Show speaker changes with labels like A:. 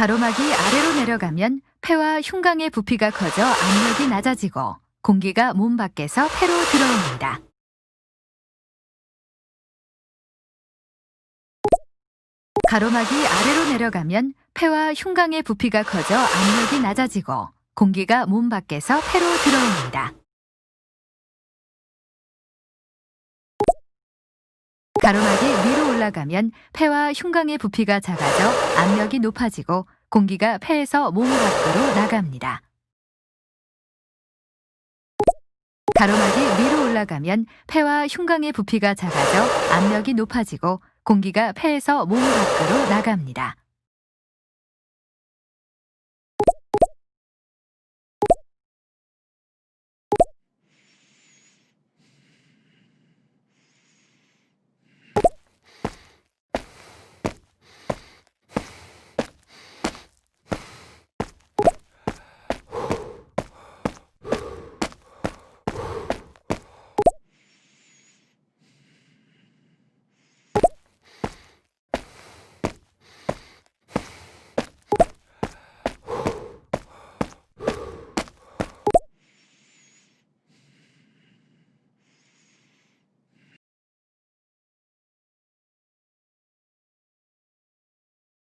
A: 가로막이 아래로 내려가면 폐와 흉강의 부피가 커져 압력이 낮아지고 공기가 몸 밖에서 폐로 들어옵니다. 가로막이 아래로 내려가면 폐와 흉강의 부피가 커져 압력이 낮아지고 공기가 몸 밖에서 폐로 들어옵니다. 가로막이 위로 올라가면 폐와 흉강의 부피가 작아져 압력이 높아지고 공기가 폐에서 몸 밖으로 나갑니다. 가로막이 위로 올라가면 폐와 흉강의 부피가 작아져 압력이 높아지고 공기가 폐에서 몸 밖으로 나갑니다.